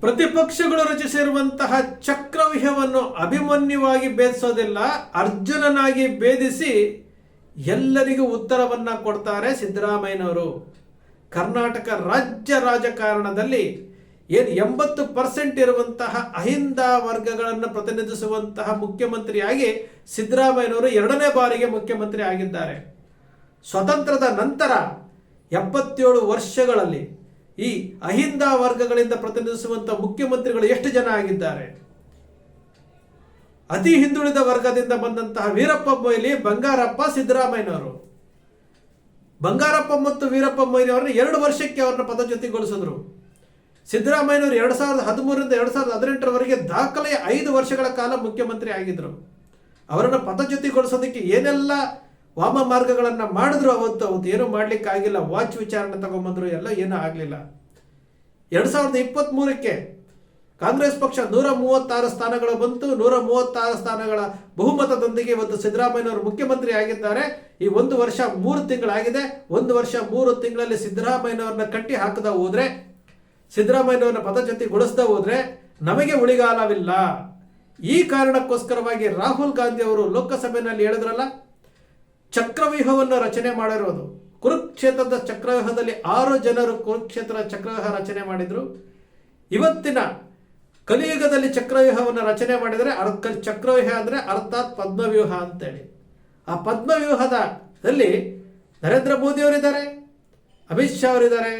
ಪ್ರತಿಪಕ್ಷಗಳು ರಚಿಸಿರುವಂತಹ ಚಕ್ರವ್ಯೂಹವನ್ನು ಅಭಿಮನ್ಯುವಾಗಿ ಭೇದಿಸೋದಿಲ್ಲ. ಅರ್ಜುನನಾಗಿ ಭೇದಿಸಿ ಎಲ್ಲರಿಗೂ ಉತ್ತರವನ್ನ ಕೊಡ್ತಾರೆ ಸಿದ್ದರಾಮಯ್ಯನವರು. ಕರ್ನಾಟಕ ರಾಜ್ಯ ರಾಜಕಾರಣದಲ್ಲಿ ಏನು ಎಂಬತ್ತು ಪರ್ಸೆಂಟ್ ಇರುವಂತಹ ಅಹಿಂದ ವರ್ಗಗಳನ್ನು ಪ್ರತಿನಿಧಿಸುವಂತಹ ಮುಖ್ಯಮಂತ್ರಿಯಾಗಿ ಸಿದ್ದರಾಮಯ್ಯನವರು ಎರಡನೇ ಬಾರಿಗೆ ಮುಖ್ಯಮಂತ್ರಿ ಆಗಿದ್ದಾರೆ. ಸ್ವತಂತ್ರದ ನಂತರ ಎಪ್ಪತ್ತೇಳು ವರ್ಷಗಳಲ್ಲಿ ಈ ಅಹಿಂದ ವರ್ಗಗಳಿಂದ ಪ್ರತಿನಿಧಿಸುವಂತಹ ಮುಖ್ಯಮಂತ್ರಿಗಳು ಎಷ್ಟು ಜನ ಆಗಿದ್ದಾರೆ? ಅತಿ ಹಿಂದುಳಿದ ವರ್ಗದಿಂದ ಬಂದಂತಹ ವೀರಪ್ಪ ಮೊಯ್ಲಿ, ಬಂಗಾರಪ್ಪ, ಸಿದ್ದರಾಮಯ್ಯನವರು. ಬಂಗಾರಪ್ಪ ಮತ್ತು ವೀರಪ್ಪ ಮೊಯ್ಲಿ ಅವರನ್ನ ಎರಡು ವರ್ಷಕ್ಕೆ ಅವರನ್ನ ಪದಚ್ಯುತಿಗೊಳಿಸಿದ್ರು. ಸಿದ್ದರಾಮಯ್ಯನವರು ಎರಡು ಸಾವಿರದ ಹದಿಮೂರರಿಂದ ಎರಡ್ ಸಾವಿರದ ಹದಿನೆಂಟರವರೆಗೆ ದಾಖಲೆಯ ಐದು ವರ್ಷಗಳ ಕಾಲ ಮುಖ್ಯಮಂತ್ರಿ ಆಗಿದ್ರು. ಅವರನ್ನು ಪದಚ್ಯುತಿಗೊಳಿಸೋದಕ್ಕೆ ಏನೆಲ್ಲ ವಾಮ ಮಾರ್ಗಗಳನ್ನ ಮಾಡಿದ್ರು ಅವತ್ತು ಅವತ್ತು ಏನೂ ಮಾಡ್ಲಿಕ್ಕೆ ಆಗಿಲ್ಲ ವಾಚ್ ವಿಚಾರಣೆ ತಗೊಂಬಂದ್ರು ಎಲ್ಲ ಏನೂ ಆಗಲಿಲ್ಲ. ಎರಡ್ ಸಾವಿರದ ಇಪ್ಪತ್ತ್ ಮೂರಕ್ಕೆ ಕಾಂಗ್ರೆಸ್ ಪಕ್ಷ ನೂರ ಮೂವತ್ತಾರು ಸ್ಥಾನಗಳು ಬಂತು. ನೂರ ಮೂವತ್ತಾರು ಸ್ಥಾನಗಳ ಬಹುಮತದೊಂದಿಗೆ ಇವತ್ತು ಸಿದ್ದರಾಮಯ್ಯನವರು ಮುಖ್ಯಮಂತ್ರಿ ಆಗಿದ್ದಾರೆ. ಈ ಒಂದು ವರ್ಷ ಮೂರು ತಿಂಗಳಾಗಿದೆ. ಒಂದು ವರ್ಷ ಮೂರು ತಿಂಗಳಲ್ಲಿ ಸಿದ್ದರಾಮಯ್ಯನವ್ರನ್ನ ಕಟ್ಟಿ ಹಾಕದ ಹೋದ್ರೆ, ಸಿದ್ದರಾಮಯ್ಯನವ್ರನ್ನ ಪದಚ್ಯುತಿಗೊಳಿಸದ ಹೋದ್ರೆ ನಮಗೆ ಉಳಿಗಾಲವಿಲ್ಲ. ಈ ಕಾರಣಕ್ಕೋಸ್ಕರವಾಗಿ ರಾಹುಲ್ ಗಾಂಧಿ ಅವರು ಲೋಕಸಭೆಯಲ್ಲಿ ಹೇಳಿದ್ರಲ್ಲ ಚಕ್ರವ್ಯೂಹವನ್ನು ರಚನೆ ಮಾಡಿರೋದು. ಕುರುಕ್ಷೇತ್ರದ ಚಕ್ರವ್ಯೂಹದಲ್ಲಿ ಆರು ಜನರು ಕುರುಕ್ಷೇತ್ರ ಚಕ್ರವ್ಯೂಹ ರಚನೆ ಮಾಡಿದ್ರು. ಇವತ್ತಿನ ಕಲಿಯುಗದಲ್ಲಿ ಚಕ್ರವ್ಯೂಹವನ್ನು ರಚನೆ ಮಾಡಿದರೆ ಅರ್ಥ ಚಕ್ರವ್ಯೂಹ ಅಂದರೆ ಅರ್ಥಾತ್ ಪದ್ಮವ್ಯೂಹ ಅಂತೇಳಿ. ಆ ಪದ್ಮವ್ಯೂಹದಲ್ಲಿ ನರೇಂದ್ರ ಮೋದಿಯವರಿದ್ದಾರೆ ಅಮಿತ್ ಶಾ ಅವರಿದ್ದಾರೆ,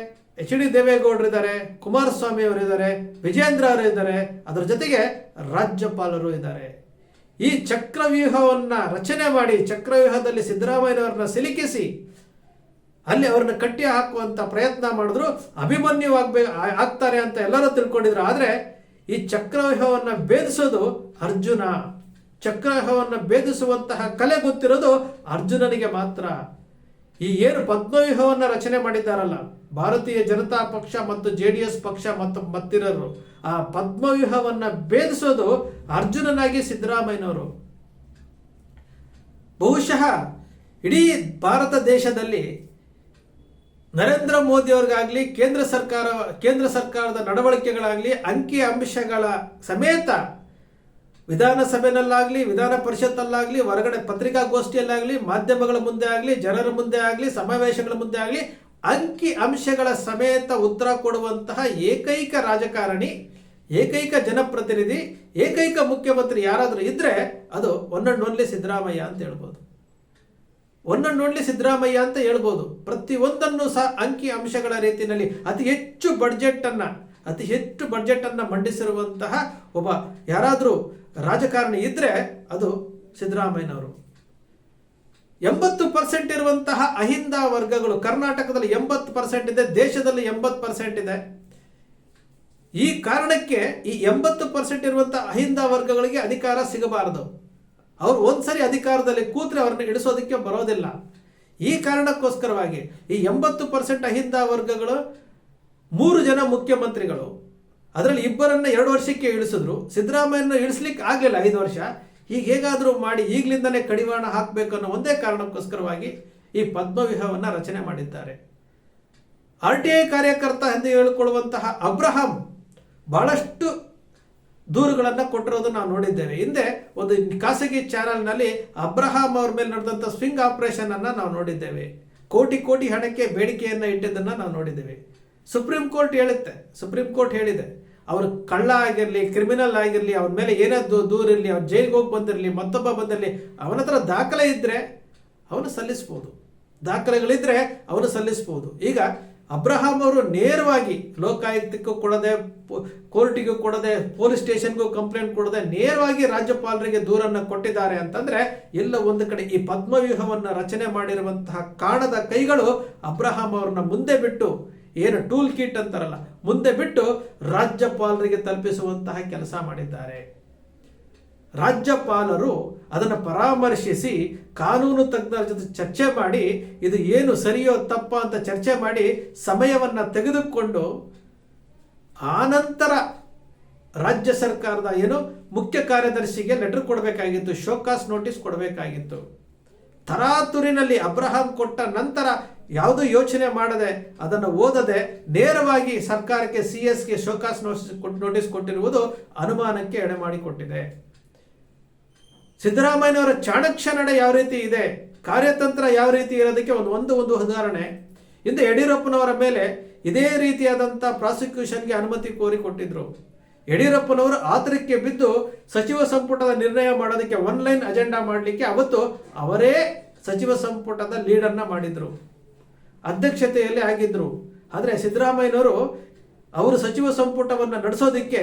ಎಚ್ ಡಿ ದೇವೇಗೌಡರಿದ್ದಾರೆ ಕುಮಾರಸ್ವಾಮಿ ಅವರಿದ್ದಾರೆ ವಿಜೇಂದ್ರ ಅವರಿದ್ದಾರೆ ಅದರ ಜೊತೆಗೆ ರಾಜ್ಯಪಾಲರು ಇದ್ದಾರೆ. ಈ ಚಕ್ರವ್ಯೂಹವನ್ನ ರಚನೆ ಮಾಡಿ ಚಕ್ರವ್ಯೂಹದಲ್ಲಿ ಸಿದ್ದರಾಮಯ್ಯನವರನ್ನ ಸಿಲುಕಿಸಿ ಅಲ್ಲಿ ಅವ್ರನ್ನ ಕಟ್ಟಿ ಹಾಕುವಂತ ಪ್ರಯತ್ನ ಮಾಡಿದ್ರು, ಅಭಿಮನ್ಯುವಾಗ್ಬೇ ಆಗ್ತಾರೆ ಅಂತ ಎಲ್ಲರೂ ತಿಳ್ಕೊಂಡಿದ್ರು. ಆದ್ರೆ ಈ ಚಕ್ರವ್ಯೂಹವನ್ನ ಭೇದಿಸೋದು ಅರ್ಜುನ. ಚಕ್ರವ್ಯೂಹವನ್ನ ಭೇದಿಸುವಂತಹ ಕಲೆ ಗೊತ್ತಿರೋದು ಅರ್ಜುನನಿಗೆ ಮಾತ್ರ. ಈ ಏನು ಪದ್ಮವ್ಯೂಹವನ್ನ ರಚನೆ ಮಾಡಿದ್ದಾರಲ್ಲ, ಭಾರತೀಯ ಜನತಾ ಪಕ್ಷ ಮತ್ತು ಜೆ ಡಿ ಎಸ್ ಪಕ್ಷ ಮತ್ತು ಮತ್ತಿರರು, ಆ ಪದ್ಮವ್ಯೂಹವನ್ನ ಭೇದಿಸೋದು ಅರ್ಜುನನಾಗಿ ಸಿದ್ದರಾಮಯ್ಯನವರು. ಬಹುಶಃ ಇಡೀ ಭಾರತ ದೇಶದಲ್ಲಿ ನರೇಂದ್ರ ಮೋದಿ ಅವ್ರಿಗಾಗ್ಲಿ ಕೇಂದ್ರ ಸರ್ಕಾರ, ಕೇಂದ್ರ ಸರ್ಕಾರದ ನಡವಳಿಕೆಗಳಾಗಲಿ, ಅಂಕಿ ಅಂಶಗಳ ಸಮೇತ ವಿಧಾನಸಭೆನಲ್ಲಾಗ್ಲಿ ವಿಧಾನ ಪರಿಷತ್ತಲ್ಲಾಗಲಿ ಹೊರಗಡೆ ಪತ್ರಿಕಾಗೋಷ್ಠಿಯಲ್ಲಾಗಲಿ, ಮಾಧ್ಯಮಗಳ ಮುಂದೆ ಆಗಲಿ, ಜನರ ಮುಂದೆ ಆಗಲಿ, ಸಮಾವೇಶಗಳ ಮುಂದೆ ಆಗಲಿ, ಅಂಕಿ ಅಂಶಗಳ ಸಮೇತ ಉತ್ತರ ಕೊಡುವಂತಹ ಏಕೈಕ ರಾಜಕಾರಣಿ, ಏಕೈಕ ಜನಪ್ರತಿನಿಧಿ, ಏಕೈಕ ಮುಖ್ಯಮಂತ್ರಿ ಯಾರಾದರೂ ಇದ್ದರೆ ಅದು ಒನ್ ಅಂಡ್ ಓನ್ಲಿ ಸಿದ್ದರಾಮಯ್ಯ ಅಂತ ಹೇಳ್ಬೋದು. ಒನ್ ಅಂಡ್ ಓನ್ಲಿ ಸಿದ್ದರಾಮಯ್ಯ ಅಂತ ಹೇಳ್ಬೋದು. ಪ್ರತಿಯೊಂದನ್ನು ಸಹ ಅಂಕಿ ಅಂಶಗಳ ರೀತಿಯಲ್ಲಿ ಅತಿ ಹೆಚ್ಚು ಬಡ್ಜೆಟ್ ಅನ್ನ ಅತಿ ಹೆಚ್ಚು ಬಡ್ಜೆಟ್ ಅನ್ನ ಮಂಡಿಸಿರುವಂತಹ ಒಬ್ಬ ಯಾರಾದರೂ ರಾಜಕಾರಣಿ ಇದ್ದರೆ ಅದು ಸಿದ್ದರಾಮಯ್ಯನವರು. ಎಂಬತ್ತು ಪರ್ಸೆಂಟ್ ಇರುವಂತಹ ಅಹಿಂದ ವರ್ಗಗಳು, ಕರ್ನಾಟಕದಲ್ಲಿ ಎಂಬತ್ತು ಪರ್ಸೆಂಟ್ ಇದೆ, ದೇಶದಲ್ಲಿ ಎಂಬತ್ತು ಪರ್ಸೆಂಟ್ ಇದೆ. ಈ ಕಾರಣಕ್ಕೆ ಈ ಎಂಬತ್ತು ಪರ್ಸೆಂಟ್ ಇರುವಂತಹ ಅಹಿಂದ ವರ್ಗಗಳಿಗೆ ಅಧಿಕಾರ ಸಿಗಬಾರದು. ಅವ್ರು ಒಂದ್ಸರಿ ಅಧಿಕಾರದಲ್ಲಿ ಕೂತ್ರೆ ಅವ್ರನ್ನ ಇಳಿಸೋದಕ್ಕೆ ಬರೋದಿಲ್ಲ. ಈ ಕಾರಣಕ್ಕೋಸ್ಕರವಾಗಿ ಈ ಎಂಬತ್ತು ಪರ್ಸೆಂಟ್ ಅಹಿಂದ ವರ್ಗಗಳು ಮೂರು ಜನ ಮುಖ್ಯಮಂತ್ರಿಗಳು, ಅದರಲ್ಲಿ ಇಬ್ಬರನ್ನ ಎರಡು ವರ್ಷಕ್ಕೆ ಇಳಿಸಿದ್ರು. ಸಿದ್ದರಾಮಯ್ಯನ ಇಳಿಸ್ಲಿಕ್ಕೆ ಆಗಲಿಲ್ಲ ಐದು ವರ್ಷ. ಈಗ ಹೇಗಾದರೂ ಮಾಡಿ ಈಗಲಿಂದನೇ ಕಡಿವಾಣ ಹಾಕಬೇಕು ಅನ್ನೋ ಒಂದೇ ಕಾರಣಕ್ಕೋಸ್ಕರವಾಗಿ ಈ ಪದ್ಮವ್ಯೂಹವನ್ನು ರಚನೆ ಮಾಡಿದ್ದಾರೆ. ಆರ್ ಟಿ ಐ ಕಾರ್ಯಕರ್ತ ಎಂದು ಹೇಳಿಕೊಳ್ಳುವಂತಹ ಅಬ್ರಹಾಂ ಬಹಳಷ್ಟು ದೂರುಗಳನ್ನು ಕೊಟ್ಟಿರೋದನ್ನು ನಾವು ನೋಡಿದ್ದೇವೆ. ಹಿಂದೆ ಒಂದು ಖಾಸಗಿ ಚಾನೆಲ್ನಲ್ಲಿ ಅಬ್ರಹಾಂ ಅವ್ರ ಮೇಲೆ ನಡೆದಂಥ ಸ್ವಿಂಗ್ ಆಪರೇಷನ್ ಅನ್ನ ನಾವು ನೋಡಿದ್ದೇವೆ. ಕೋಟಿ ಕೋಟಿ ಹಣಕ್ಕೆ ಬೇಡಿಕೆಯನ್ನು ಇಟ್ಟಿದ್ದನ್ನು ನಾವು ನೋಡಿದ್ದೇವೆ. ಸುಪ್ರೀಂ ಕೋರ್ಟ್ ಹೇಳುತ್ತೆ. ಸುಪ್ರೀಂ ಕೋರ್ಟ್ ಹೇಳಿದೆ. ಅವರು ಕಳ್ಳ ಆಗಿರಲಿ ಕ್ರಿಮಿನಲ್ ಆಗಿರಲಿ, ಅವ್ರ ಮೇಲೆ ಏನೇ ದೂರ ಇರಲಿ, ಅವ್ರು ಜೈಲಿಗೆ ಹೋಗಿ ಬಂದಿರಲಿ, ಮತ್ತೊಬ್ಬ ಬಂದಿರಲಿ, ಅವನ ಹತ್ರ ದಾಖಲೆ ಇದ್ದರೆ ಅವನು ಸಲ್ಲಿಸ್ಬೋದು. ದಾಖಲೆಗಳಿದ್ದರೆ ಅವನು ಸಲ್ಲಿಸ್ಬೋದು. ಈಗ ಅಬ್ರಹಾಂ ಅವರು ನೇರವಾಗಿ ಲೋಕಾಯುಕ್ತಕ್ಕೂ ಕೊಡದೆ ಕೋರ್ಟಿಗೂ ಕೊಡದೆ, ಪೊಲೀಸ್ ಸ್ಟೇಷನ್ಗೂ ಕಂಪ್ಲೇಂಟ್ ಕೊಡದೆ ನೇರವಾಗಿ ರಾಜ್ಯಪಾಲರಿಗೆ ದೂರನ್ನು ಕೊಟ್ಟಿದ್ದಾರೆ ಅಂತಂದ್ರೆ ಎಲ್ಲ ಒಂದು ಕಡೆ ಈ ಪದ್ಮವ್ಯೂಹವನ್ನು ರಚನೆ ಮಾಡಿರುವಂತಹ ಕಾಣದ ಕೈಗಳು ಅಬ್ರಹಾಂ ಅವ್ರನ್ನ ಮುಂದೆ ಬಿಟ್ಟು ಏನು ಟೂಲ್ ಕಿಟ್ ಅಂತಾರಲ್ಲ, ಮುಂದೆ ಬಿಟ್ಟು ರಾಜ್ಯಪಾಲರಿಗೆ ತಲುಪಿಸುವಂತಹ ಕೆಲಸ ಮಾಡಿದ್ದಾರೆ. ರಾಜ್ಯಪಾಲರು ಅದನ್ನು ಪರಾಮರ್ಶಿಸಿ ಕಾನೂನು ತಜ್ಞರ ಜೊತೆ ಚರ್ಚೆ ಮಾಡಿ, ಇದು ಏನು ಸರಿಯೋ ತಪ್ಪ ಅಂತ ಚರ್ಚೆ ಮಾಡಿ ಸಮಯವನ್ನು ತೆಗೆದುಕೊಂಡು, ಆನಂತರ ರಾಜ್ಯ ಸರ್ಕಾರದ ಏನು ಮುಖ್ಯ ಕಾರ್ಯದರ್ಶಿಗೆ ಲೆಟರ್ ಕೊಡಬೇಕಾಗಿತ್ತು, ಶೋಕಾಸ್ ನೋಟಿಸ್ ಕೊಡಬೇಕಾಗಿತ್ತು. ತರಾತುರಿನಲ್ಲಿ ಅಬ್ರಹಾಂ ಕೊಟ್ಟ ನಂತರ ಯಾವುದು ಯೋಚನೆ ಮಾಡದೆ ಅದನ್ನು ಓದದೆ ನೇರವಾಗಿ ಸರ್ಕಾರಕ್ಕೆ ಸಿ ಎಸ್ಗೆ ಶೋಕಾಸ್ ನೋಟಿಸ್ ಕೊಟ್ಟಿರುವುದು ಅನುಮಾನಕ್ಕೆ ಎಡೆ ಮಾಡಿಕೊಟ್ಟಿದೆ. ಸಿದ್ದರಾಮಯ್ಯನವರ ಚಾಣಕ್ಯ ನಡೆ ಯಾವ ರೀತಿ ಇದೆ, ಕಾರ್ಯತಂತ್ರ ಯಾವ ರೀತಿ ಇರೋದಕ್ಕೆ ಒಂದು ಒಂದು ಒಂದು ಉದಾಹರಣೆ. ಇಂದು ಯಡಿಯೂರಪ್ಪನವರ ಮೇಲೆ ಇದೇ ರೀತಿಯಾದಂಥ ಪ್ರಾಸಿಕ್ಯೂಷನ್ಗೆ ಅನುಮತಿ ಕೋರಿಕೊಟ್ಟಿದ್ರು ಯಡಿಯೂರಪ್ಪನವರು ಆತರಕ್ಕೆ ಬಿದ್ದು ಸಚಿವ ಸಂಪುಟದ ನಿರ್ಣಯ ಮಾಡೋದಕ್ಕೆ ಆನ್ಲೈನ್ ಅಜೆಂಡಾ ಮಾಡಲಿಕ್ಕೆ ಅವತ್ತು ಅವರೇ ಸಚಿವ ಸಂಪುಟದ ಲೀಡರ್ನ ಮಾಡಿದ್ರು. ಅಧ್ಯಕ್ಷತೆಯಲ್ಲಿ ಆಗಿದ್ರು. ಆದರೆ ಸಿದ್ದರಾಮಯ್ಯನವರು ಅವರು ಸಚಿವ ಸಂಪುಟವನ್ನು ನಡೆಸೋದಕ್ಕೆ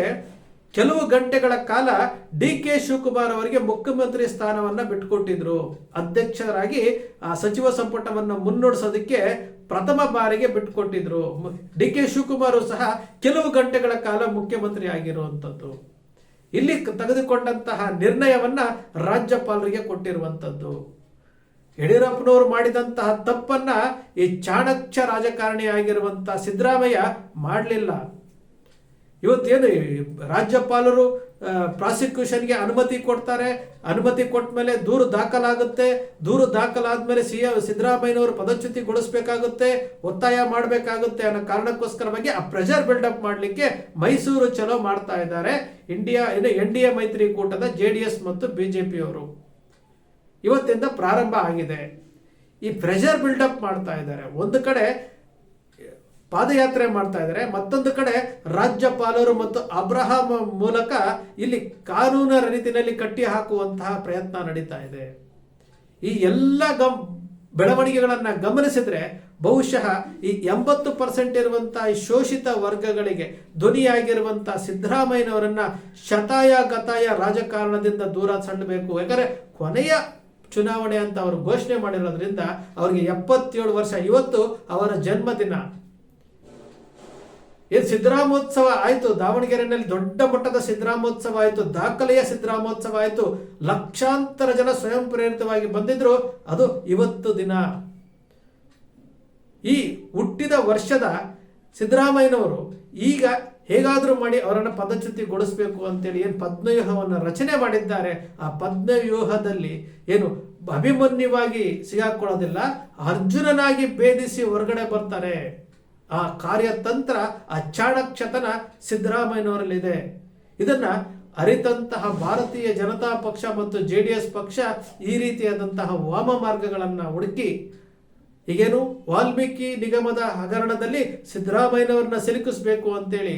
ಕೆಲವು ಗಂಟೆಗಳ ಕಾಲ ಡಿ ಕೆ ಶಿವಕುಮಾರ್ ಅವರಿಗೆ ಮುಖ್ಯಮಂತ್ರಿ ಸ್ಥಾನವನ್ನ ಬಿಟ್ಕೊಟ್ಟಿದ್ರು. ಅಧ್ಯಕ್ಷರಾಗಿ ಆ ಸಚಿವ ಸಂಪುಟವನ್ನು ಮುನ್ನಡೆಸೋದಕ್ಕೆ ಪ್ರಥಮ ಬಾರಿಗೆ ಬಿಟ್ಟುಕೊಟ್ಟಿದ್ರು ಡಿ ಕೆ ಶಿವಕುಮಾರ್ ಸಹ ಕೆಲವು ಗಂಟೆಗಳ ಕಾಲ ಮುಖ್ಯಮಂತ್ರಿ ಆಗಿರುವಂಥದ್ದು ಇಲ್ಲಿ ತೆಗೆದುಕೊಂಡಂತಹ ನಿರ್ಣಯವನ್ನ ರಾಜ್ಯಪಾಲರಿಗೆ ಕೊಟ್ಟಿರುವಂಥದ್ದು ಯಡಿಯೂರಪ್ಪನವರು ಮಾಡಿದಂತಹ ತಪ್ಪನ್ನ ಈ ಚಾಣಕ್ಯ ರಾಜಕಾರಣಿ ಆಗಿರುವಂತಹ ಸಿದ್ದರಾಮಯ್ಯ ಮಾಡಲಿಲ್ಲ. ಇವತ್ತೇನು ರಾಜ್ಯಪಾಲರು ಪ್ರಾಸಿಕ್ಯೂಷನ್ಗೆ ಅನುಮತಿ ಕೊಡ್ತಾರೆ, ಅನುಮತಿ ಕೊಟ್ಟ ಮೇಲೆ ದೂರು ದಾಖಲಾಗುತ್ತೆ, ದೂರು ದಾಖಲಾದ್ಮೇಲೆ ಸಿ ಸಿದ್ದರಾಮಯ್ಯನವರು ಪದಚ್ಯುತಿಗೊಳಿಸಬೇಕಾಗುತ್ತೆ ಒತ್ತಾಯ ಮಾಡಬೇಕಾಗುತ್ತೆ ಅನ್ನೋ ಕಾರಣಕ್ಕೋಸ್ಕರವಾಗಿ ಆ ಪ್ರೆಷರ್ ಬಿಲ್ಡಪ್ ಮಾಡಲಿಕ್ಕೆ ಮೈಸೂರು ಚಲೋ ಮಾಡ್ತಾ ಇದ್ದಾರೆ. ಇಂಡಿಯಾ ಏನು ಎನ್ ಡಿ ಎ ಮೈತ್ರಿಕೂಟದ ಜೆ ಡಿ ಎಸ್ ಮತ್ತು ಬಿಜೆಪಿಯವರು ಇವತ್ತಿಂದ ಪ್ರಾರಂಭ ಆಗಿದೆ. ಈ ಪ್ರೆಷರ್ ಬಿಲ್ಡಪ್ ಮಾಡ್ತಾ ಇದ್ದಾರೆ. ಒಂದು ಕಡೆ ಪಾದಯಾತ್ರೆ ಮಾಡ್ತಾ ಇದ್ದಾರೆ. ಮತ್ತೊಂದು ಕಡೆ ರಾಜ್ಯಪಾಲರು ಮತ್ತು ಅಬ್ರಹಾಂ ಮೂಲಕ ಇಲ್ಲಿ ಕಾನೂನ ರೀತಿಯಲ್ಲಿ ಕಟ್ಟಿ ಹಾಕುವಂತಹ ಪ್ರಯತ್ನ ನಡೀತಾ ಇದೆ. ಈ ಎಲ್ಲ ಗಮ್, ಬೆಳವಣಿಗೆಗಳನ್ನು ಗಮನಿಸಿದ್ರೆ ಬಹುಶಃ ಈ ಎಂಬತ್ತು ಪರ್ಸೆಂಟ್ ಇರುವಂತಹ ಈ ಶೋಷಿತ ವರ್ಗಗಳಿಗೆ ಧ್ವನಿಯಾಗಿರುವಂತಹ ಸಿದ್ದರಾಮಯ್ಯನವರನ್ನ ಶತಾಯ ಗತಾಯ ರಾಜಕಾರಣದಿಂದ ದೂರ ಸಣ್ಣಬೇಕು ಯಾಕಂದ್ರೆ ಕೊನೆಯ ಚುನಾವಣೆ ಅಂತ ಅವರು ಘೋಷಣೆ ಮಾಡಿರೋದ್ರಿಂದ ಅವರಿಗೆ ಎಪ್ಪತ್ತೇಳು ವರ್ಷ. ಇವತ್ತು ಅವರ ಜನ್ಮದಿನ. ಇದು ಸಿದ್ದರಾಮೋತ್ಸವ ಆಯಿತು. ದಾವಣಗೆರೆಯಲ್ಲಿ ದೊಡ್ಡ ಮಟ್ಟದ ಸಿದ್ದರಾಮೋತ್ಸವ ಆಯಿತು. ದಾಖಲೆಯ ಸಿದ್ದರಾಮೋತ್ಸವ ಆಯಿತು. ಲಕ್ಷಾಂತರ ಜನ ಸ್ವಯಂ ಪ್ರೇರಿತವಾಗಿ ಬಂದಿದ್ರು. ಅದು ಇವತ್ತು ದಿನ. ಈ ಹುಟ್ಟಿದ ವರ್ಷದ ಸಿದ್ದರಾಮಯ್ಯನವರು ಈಗ ಹೇಗಾದರೂ ಮಾಡಿ ಅವರನ್ನು ಪದಚ್ಯುತಿಗೊಳಿಸಬೇಕು ಅಂತೇಳಿ ಏನು ಪದ್ಮವ್ಯೂಹವನ್ನು ರಚನೆ ಮಾಡಿದ್ದಾರೆ, ಆ ಪದ್ಮವ್ಯೂಹದಲ್ಲಿ ಏನು ಅಭಿಮನ್ಯವಾಗಿ ಸಿಗಾಕೊಳ್ಳೋದಿಲ್ಲ, ಅರ್ಜುನನಾಗಿ ಭೇದಿಸಿ ಹೊರಗಡೆ ಬರ್ತಾರೆ. ಆ ಕಾರ್ಯತಂತ್ರ, ಆ ಚಾಣಕ್ಷತನ ಸಿದ್ದರಾಮಯ್ಯನವರಲ್ಲಿದೆ. ಇದನ್ನು ಅರಿತಂತಹ ಭಾರತೀಯ ಜನತಾ ಪಕ್ಷ ಮತ್ತು ಜೆ ಡಿ ಎಸ್ ಪಕ್ಷ ಈ ರೀತಿಯಾದಂತಹ ವಾಮ ಮಾರ್ಗಗಳನ್ನು ಹುಡುಕಿ ಈಗೇನು ವಾಲ್ಮೀಕಿ ನಿಗಮದ ಹಗರಣದಲ್ಲಿ ಸಿದ್ದರಾಮಯ್ಯನವ್ರನ್ನ ಸಿಲುಕಿಸ್ಬೇಕು ಅಂತೇಳಿ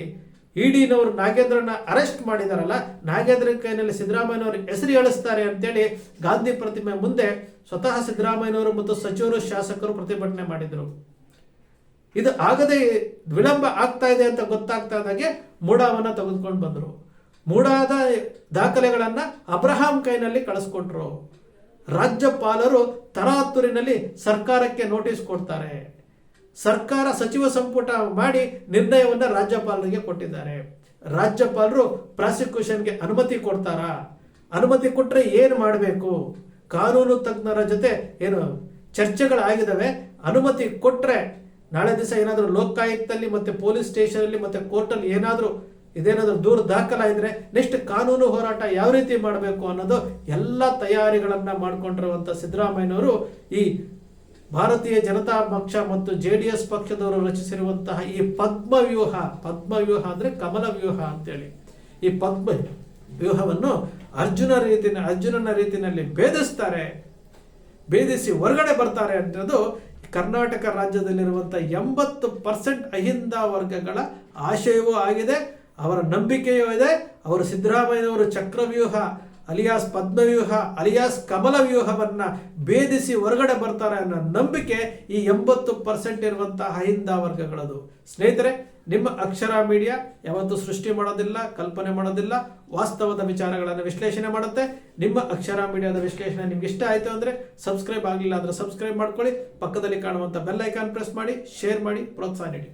ಇಡಿನವರು ನಾಗೇಂದ್ರನ ಅರೆಸ್ಟ್ ಮಾಡಿದಾರಲ್ಲ ನಾಗೇಂದ್ರ ಕೈನಲ್ಲಿ ಸಿದ್ದರಾಮಯ್ಯನವರು ಹೆಸರು ಹೇಳಿಸ್ತಾರೆ ಅಂತೇಳಿ ಗಾಂಧಿ ಪ್ರತಿಮೆ ಮುಂದೆ ಸ್ವತಃ ಸಿದ್ದರಾಮಯ್ಯನವರು ಮತ್ತು ಸಚಿವರು ಶಾಸಕರು ಪ್ರತಿಭಟನೆ ಮಾಡಿದರು. ಇದು ಆಗದೆ ವಿಳಂಬ ಆಗ್ತಾ ಇದೆ ಅಂತ ಗೊತ್ತಾಗ್ತಾ ಇದ್ದಾಗೆ ಮೂಡಾವನ್ನ ತೆಗೆದುಕೊಂಡು ಬಂದರು. ಮೂಡಾದ ದಾಖಲೆಗಳನ್ನು ಅಬ್ರಹಾಂ ಕೈನಲ್ಲಿ ಕಳಿಸ್ಕೊಟ್ರು. ರಾಜ್ಯಪಾಲರು ತರಾತುರಿನಲ್ಲಿ ಸರ್ಕಾರಕ್ಕೆ ನೋಟಿಸ್ ಕೊಡ್ತಾರೆ. ಸರ್ಕಾರ ಸಚಿವ ಸಂಪುಟ ಮಾಡಿ ನಿರ್ಣಯವನ್ನು ರಾಜ್ಯಪಾಲರಿಗೆ ಕೊಟ್ಟಿದ್ದಾರೆ. ರಾಜ್ಯಪಾಲರು ಪ್ರಾಸಿಕ್ಯೂಷನ್ಗೆ ಅನುಮತಿ ಕೊಡ್ತಾರಾ. ಅನುಮತಿ ಕೊಟ್ಟರೆ ಏನು ಮಾಡಬೇಕು? ಕಾನೂನು ತಜ್ಞರ ಜೊತೆ ಏನು ಚರ್ಚೆಗಳಾಗಿದ್ದಾವೆ ಅನುಮತಿ ಕೊಟ್ಟರೆ ನಾಳೆ ದಿವಸ ಏನಾದರೂ ಲೋಕಾಯುಕ್ತಲ್ಲಿ ಮತ್ತೆ ಪೊಲೀಸ್ ಸ್ಟೇಷನಲ್ಲಿ ಮತ್ತೆ ಕೋರ್ಟಲ್ಲಿ ಏನಾದರೂ ಇದೇನಾದರೂ ದೂರ ದಾಖಲಾಯಿದ್ರೆ ನೆಕ್ಸ್ಟ್ ಕಾನೂನು ಹೋರಾಟ ಯಾವ ರೀತಿ ಮಾಡಬೇಕು ಅನ್ನೋದು ಎಲ್ಲ ತಯಾರಿಗಳನ್ನು ಮಾಡಿಕೊಂಡಿರುವಂಥ ಸಿದ್ದರಾಮಯ್ಯನವರು ಈ ಭಾರತೀಯ ಜನತಾ ಪಕ್ಷ ಮತ್ತು ಜೆ ಡಿ ಎಸ್ ಪಕ್ಷದವರು ರಚಿಸಿರುವಂತಹ ಈ ಪದ್ಮ ವ್ಯೂಹ ಪದ್ಮ ವ್ಯೂಹ ಅಂದ್ರೆ ಕಮಲ ವ್ಯೂಹ ಅಂತೇಳಿ. ಈ ಪದ್ಮ ವ್ಯೂಹವನ್ನು ಅರ್ಜುನ ರೀತಿ ಅರ್ಜುನನ ರೀತಿಯಲ್ಲಿ ಭೇದಿಸ್ತಾರೆ, ಭೇದಿಸಿ ಹೊರಗಡೆ ಬರ್ತಾರೆ ಅನ್ನೋದು ಕರ್ನಾಟಕ ರಾಜ್ಯದಲ್ಲಿರುವಂಥ ಎಂಬತ್ತು ಪರ್ಸೆಂಟ್ ಅಹಿಂದ ವರ್ಗಗಳ ಆಶಯವೂ ಆಗಿದೆ. ಅವರ ನಂಬಿಕೆಯೂ ಇದೆ, ಅವರು ಸಿದ್ದರಾಮಯ್ಯನವರು ಚಕ್ರವ್ಯೂಹ, ಅಲಿಯಾಸ್ ಪದ್ಮವ್ಯೂಹ, ಅಲಿಯಾಸ್ ಕಮಲ ವ್ಯೂಹವನ್ನು ಭೇದಿಸಿ ಹೊರಗಡೆ ಬರ್ತಾರೆ ಅನ್ನೋ ನಂಬಿಕೆ ಈ ಎಂಬತ್ತು ಪರ್ಸೆಂಟ್ ಇರುವಂತಹ ಅಹಿಂದ ವರ್ಗಗಳದು ಸ್ನೇಹಿತರೆ, ನಿಮ್ಮ ಅಕ್ಷರ ಮೀಡಿಯಾ ಯಾವತ್ತೂ ಸೃಷ್ಟಿ ಮಾಡೋದಿಲ್ಲ, ಕಲ್ಪನೆ ಮಾಡೋದಿಲ್ಲ, ವಾಸ್ತವದ ವಿಚಾರಗಳನ್ನು ವಿಶ್ಲೇಷಣೆ ಮಾಡುತ್ತೆ. ನಿಮ್ಮ ಅಕ್ಷರ ಮೀಡಿಯಾದ ವಿಶ್ಲೇಷಣೆ ನಿಮ್ಗೆ ಇಷ್ಟ ಆಯಿತು ಅಂದರೆ ಸಬ್ಸ್ಕ್ರೈಬ್ ಆಗಲಿಲ್ಲ ಅಂದರೆ ಸಬ್ಸ್ಕ್ರೈಬ್ ಮಾಡ್ಕೊಳ್ಳಿ. ಪಕ್ಕದಲ್ಲಿ ಕಾಣುವಂಥ ಬೆಲ್ ಐಕಾನ್ ಪ್ರೆಸ್ ಮಾಡಿ ಶೇರ್ ಮಾಡಿ, ಪ್ರೋತ್ಸಾಹ ನೀಡಿ.